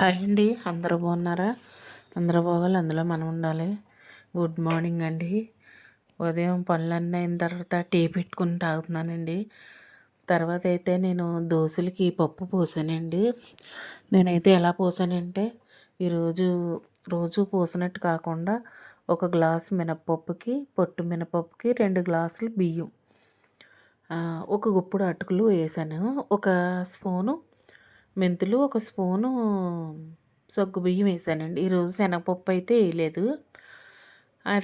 Hi అండి. అందరూ బాగున్నారా? అందరూ బాగోవాలి అందులో మనం ఉండాలి. గుడ్ మార్నింగ్ అండి. ఉదయం పనులన్నీ అయిన తర్వాత టీ పెట్టుకుని తాగుతున్నానండి. తర్వాత అయితే నేను దోశలకి పప్పు పోసానండి. నేనైతే ఎలా పోసానంటే ఈరోజు రోజు పోసినట్టు కాకుండా ఒక గ్లాస్ మినపప్పుకి పొట్టు మినపప్పుకి రెండు గ్లాసులు బియ్యం. ఒక గుప్పుడు అటుకులు వేసాను. ఒక స్పూను మెంతులు ఒక స్పూను సగ్గు బియ్యం వేసానండి. ఈరోజు శనగపప్పు అయితే వేయలేదు.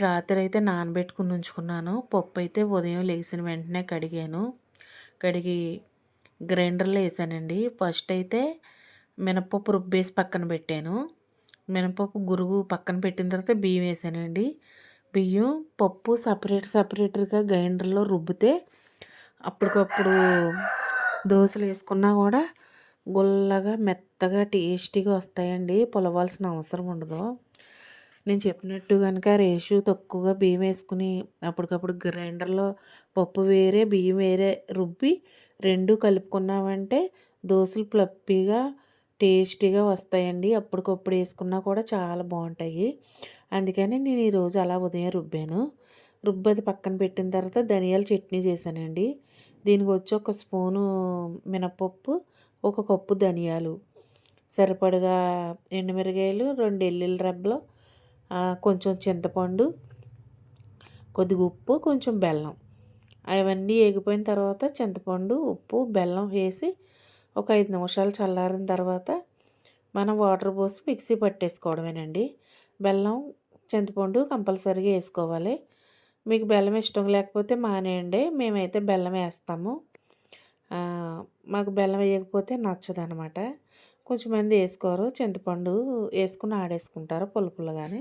రాత్రి అయితే నానబెట్టుకుని ఉంచుకున్నాను. పప్పు అయితే ఉదయం లేచిన వెంటనే కడిగాను. కడిగి గ్రైండర్లో వేసానండి. ఫస్ట్ అయితే మినపప్పు రుబ్బేసి పక్కన పెట్టాను. మినపప్పు గురుగు పక్కన పెట్టిన తర్వాత బియ్యం వేసానండి. బియ్యం పప్పు సపరేట్ సపరేట్గా గ్రైండర్లో రుబ్బితే అప్పటికప్పుడు దోశలు వేసుకున్నా కూడా గుల్లగా మెత్తగా టేస్టీగా వస్తాయండి. పులవాల్సిన అవసరం ఉండదు. నేను చెప్పినట్టు కనుక రేషు తక్కువగా బియ్యం వేసుకుని అప్పటికప్పుడు గ్రైండర్లో పప్పు వేరే బియ్యం వేరే రుబ్బి రెండు కలుపుకున్నామంటే దోశలు ప్లప్పీగా టేస్టీగా వస్తాయండి. అప్పటికప్పుడు వేసుకున్నా కూడా చాలా బాగుంటాయి. అందుకని నేను ఈరోజు అలా ఉదయం రుబ్బాను. రుబ్బది పక్కన పెట్టిన తర్వాత ధనియాల చట్నీ చేశానండి. దీనికి వచ్చి ఒక స్పూను మినపప్పు ఒక కప్పు ధనియాలు సరిపడగా ఎండుమిరగాయలు రెండు ఎల్లుల్లి రబ్బలు కొంచెం చింతపండు కొద్దిగా ఉప్పు కొంచెం బెల్లం. అవన్నీ వేగిపోయిన తర్వాత చింతపండు ఉప్పు బెల్లం వేసి ఒక ఐదు నిమిషాలు చల్లారిన తర్వాత మనం వాటర్ పోసి మిక్సీ పట్టేసుకోవడమేనండి. బెల్లం చింతపండు కంపల్సరీగా వేసుకోవాలి. మీకు బెల్లం ఇష్టం లేకపోతే మానేయండి. మేమైతే బెల్లం వేస్తాము. మాకు బెల్లం వేయకపోతే నచ్చదనమాట. కొంచెం మంది వేసుకోరు. చింతపండు వేసుకుని ఆడేసుకుంటారు పులుపులు కానీ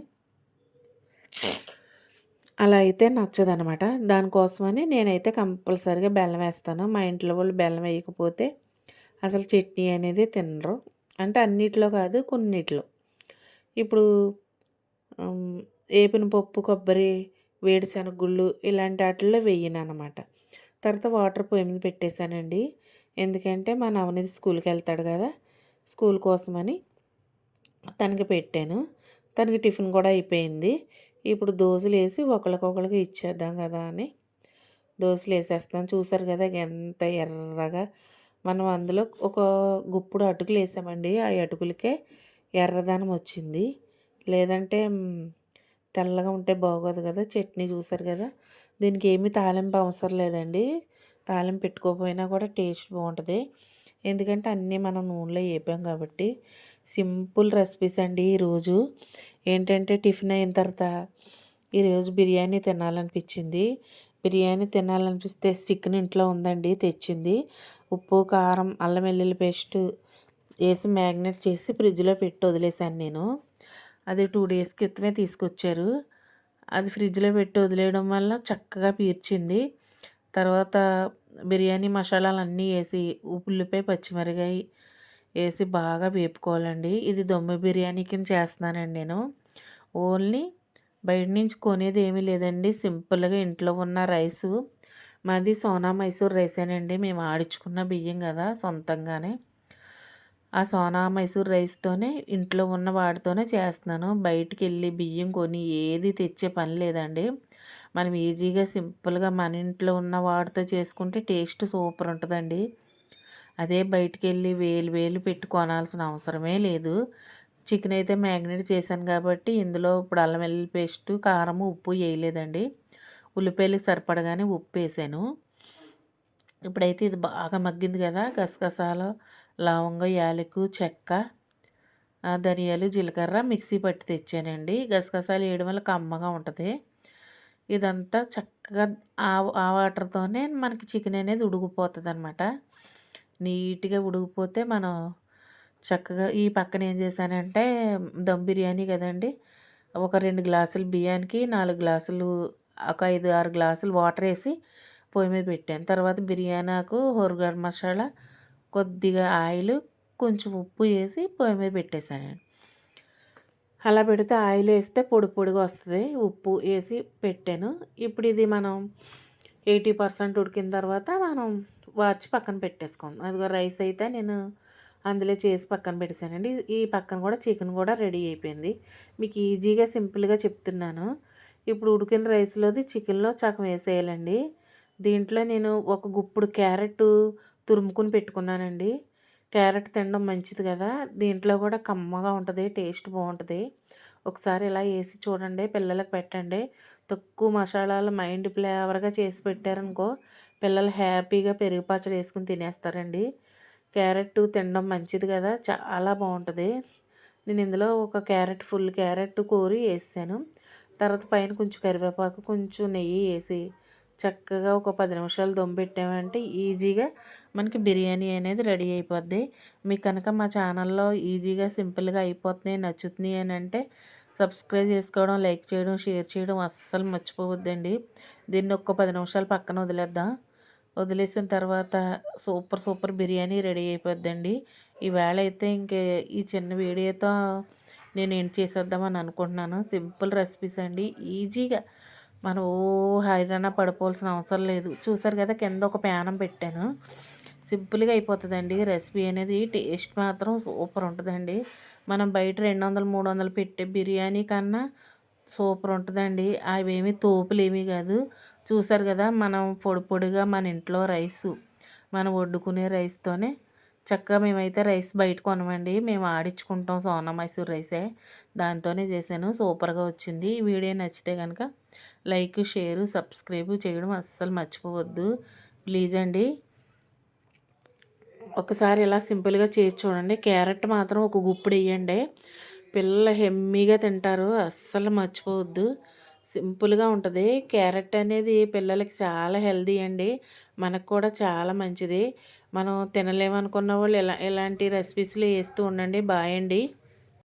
అలా అయితే నచ్చదనమాట. దానికోసమని నేనైతే కంపల్సరీగా బెల్లం వేస్తాను. మా ఇంట్లో వాళ్ళు బెల్లం వేయకపోతే అసలు చట్నీ అనేది తినరు. అంటే అన్నిట్లో కాదు కొన్నిట్లో. ఇప్పుడు వేపిన పప్పు కొబ్బరి వేడిశనగ గుళ్ళు ఇలాంటి వాటిల్లో వేయను అనమాట తర్వాత వాటర్ పొయ్యి మీద పెట్టేశానండి. ఎందుకంటే మా నవనీతి స్కూల్కి వెళ్తాడు కదా స్కూల్ కోసమని తనకి పెట్టాను. తనకి టిఫిన్ కూడా అయిపోయింది. ఇప్పుడు దోశలు వేసి ఒకరికొకరికి ఇచ్చేద్దాం కదా అని దోశలు వేసేస్తాను చూసారు కదా ఎంత ఎర్రగా. మనం అందులో ఒక గుప్పుడు అటుకులు వేసామండి. ఆ అటుకులకే ఎర్రదనం వచ్చింది. లేదంటే తెల్లగా ఉంటే బాగోదు కదా చట్నీ చూసారు కదా. దీనికి ఏమీ తాలింపు అవసరం లేదండి. తాలింపు పెట్టుకోకపోయినా కూడా టేస్ట్ బాగుంటుంది. ఎందుకంటే అన్నీ మనం నూనెలో వేపాం కాబట్టి. సింపుల్ రెసిపీస్ అండి ఈరోజు ఏంటంటే టిఫిన్ అయిన తర్వాత ఈరోజు బిర్యానీ తినాలనిపించింది. బిర్యానీ తినాలనిపిస్తే చికెన్ ఇంట్లో ఉందండి తెచ్చింది. ఉప్పు కారం అల్లం వెల్లుల్లి పేస్ట్ వేసి మ్యాగ్నేట్ చేసి ఫ్రిడ్జ్లో పెట్టి వదిలేసాను నేను. అది టూ డేస్ క్రితమే తీసుకొచ్చారు. అది ఫ్రిడ్జ్లో పెట్టి వదిలేయడం వల్ల చక్కగా పీర్చింది. తర్వాత బిర్యానీ మసాలాలు అన్నీ వేసి ఉల్లిపాయ పచ్చిమిరకాయ వేసి బాగా వేపుకోవాలండి. ఇది దొమ్మ బిర్యానీ కింద చేస్తున్నానండి నేను. ఓన్లీ బయట నుంచి కొనేది ఏమీ లేదండి. సింపుల్గా ఇంట్లో ఉన్న రైసు. మాది సోనా మైసూర్ రైసేనండి. మేము ఆడించుకున్న బియ్యం కదా సొంతంగానే. ఆ సోనా మైసూర్ రైస్తోనే ఇంట్లో ఉన్న వాటితోనే చేస్తున్నాను. బయటికి వెళ్ళి బియ్యం కొని ఏది తెచ్చే పని లేదండి. మనం ఈజీగా సింపుల్గా మన ఇంట్లో ఉన్న వాటితో చేసుకుంటే టేస్ట్ సూపర్ ఉంటుందండి. అదే బయటికి వెళ్ళి వేలు వేలు పెట్టి కొనాల్సిన అవసరమే లేదు. చికెన్ అయితే మ్యాగ్నేట్ చేశాను కాబట్టి ఇందులో ఇప్పుడు అల్లం వెల్లుల్లి పేస్ట్ కారం ఉప్పు వేయలేదండి. ఉల్లిపాయలు సరిపడగానే ఉప్పు వేసాను. ఇప్పుడైతే ఇది బాగా మగ్గింది కదా గసగసాలు లవంగ యాలకు చెక్క ధనియాలు జీలకర్ర మిక్సీ పట్టి తెచ్చానండి. గసగసాలు వేయడం వల్ల కమ్మగా ఉంటుంది. ఇదంతా చక్కగా ఆ ఆ వాటర్తోనే మనకి చికెన్ అనేది ఉడికిపోతుంది అనమాట నీట్గా ఉడికిపోతే మనం చక్కగా ఈ పక్కన ఏం చేశానంటే దమ్ బిర్యానీ కదండి ఒక రెండు గ్లాసులు బియ్యానికి నాలుగు గ్లాసులు ఒక ఐదు ఆరు గ్లాసులు వాటర్ వేసి పొయ్యి మీద పెట్టాను. తర్వాత బిర్యానాకు హోర్గడ్ మసాలా కొద్దిగా ఆయిల్ కొంచెం ఉప్పు వేసి పొయ్యి మీద పెట్టేశాను అలా పెడితే ఆయిల్ వేస్తే పొడి పొడిగా వస్తుంది. ఉప్పు వేసి పెట్టాను. ఇప్పుడు ఇది మనం ఎయిటీ పర్సెంట్ ఉడికిన తర్వాత మనం వాచి పక్కన పెట్టేసుకోండి. అదిగో రైస్ అయితే నేను అందులో చేసి పక్కన పెట్టేశానండి. ఈ పక్కన కూడా చికెన్ కూడా రెడీ అయిపోయింది. మీకు ఈజీగా సింపుల్గా చెప్తున్నాను. ఇప్పుడు ఉడికిన రైస్లోది చికెన్లో చకం వేసేయాలండి. దీంట్లో నేను ఒక గుప్పుడు క్యారెట్ తురుముకుని పెట్టుకున్నానండి. క్యారెట్ తినడం మంచిది కదా. దీంట్లో కూడా కమ్మగా ఉంటుంది టేస్ట్ బాగుంటుంది. ఒకసారి ఇలా వేసి చూడండి పిల్లలకు పెట్టండి. తక్కువ మసాలాలు మైండ్ ఫ్లేవర్గా చేసి పెట్టారనుకో పిల్లలు హ్యాపీగా పెరుగు పచ్చడి వేసుకుని తినేస్తారండి. క్యారెట్ తినడం మంచిది కదా చాలా బాగుంటుంది. నేను ఇందులో ఒక క్యారెట్ ఫుల్ క్యారెట్ కోరి వేసాను. తర్వాత పైన కొంచెం కరివేపాకు కొంచెం నెయ్యి వేసి చక్కగా ఒక పది నిమిషాలు దమ్ పెట్టామంటే ఈజీగా మనకి బిర్యానీ అనేది రెడీ అయిపోద్ది. మీకు కనుక మా ఛానల్లో ఈజీగా సింపుల్గా అయిపోతున్నాయి నచ్చుతున్నాయి అని అంటే సబ్స్క్రైబ్ చేసుకోవడం లైక్ చేయడం షేర్ చేయడం అస్సలు మర్చిపోవద్దండి. దీన్ని ఒక్క పది నిమిషాలు పక్కన వదిలేద్దాం. వదిలేసిన తర్వాత సూపర్ సూపర్ బిర్యానీ రెడీ అయిపోద్దండి. ఈవేళ అయితే ఇంకే ఈ చిన్న వీడియోతో నేను ఏం చేసేద్దామని అనుకుంటున్నాను. సింపుల్ రెసిపీస్ అండి. ఈజీగా మనం ఓ హైరాణ పడిపోవాల్సిన అవసరం లేదు. చూసారు కదా కింద ఒక ప్యానం పెట్టాను. సింపుల్గా అయిపోతుందండి. రెసిపీ అనేది టేస్ట్ మాత్రం సూపర్ ఉంటుందండి. మనం బయట రెండు వందలు మూడు వందలు పెట్టే బిర్యానీ కన్నా సూపర్ ఉంటుందండి. అవేమి తోపులేమీ కాదు. చూసారు కదా మనం పొడి పొడిగా మన ఇంట్లో రైసు మనం వండుకునే రైస్తోనే చక్కగా మేమైతే రైస్ బయట కొనమండి. మేము ఆడించుకుంటాం సోనా మైసూర్ రైసే. దాంతోనే చేశాను. సూపర్గా వచ్చింది. ఈ వీడియో నచ్చితే కనుక లైక్ షేర్ సబ్స్క్రైబ్ చేయడం అస్సలు మర్చిపోవద్దు. ప్లీజ్ అండి. ఒకసారి ఇలా సింపుల్గా చేసి చూడండి. క్యారెట్ మాత్రం ఒక గుప్పుడు వేయండి పిల్లలు హెమ్మీగా తింటారు. అస్సలు మర్చిపోవద్దు. సింపుల్గా ఉంటుంది. క్యారెట్ అనేది పిల్లలకి చాలా హెల్దీ అండి. మనకు కూడా చాలా మంచిది. మనం తినలేమనుకున్న వాళ్ళు ఇలా ఇలాంటి రెసిపీస్లు వేస్తూ ఉండండి. బాయ్ అండి.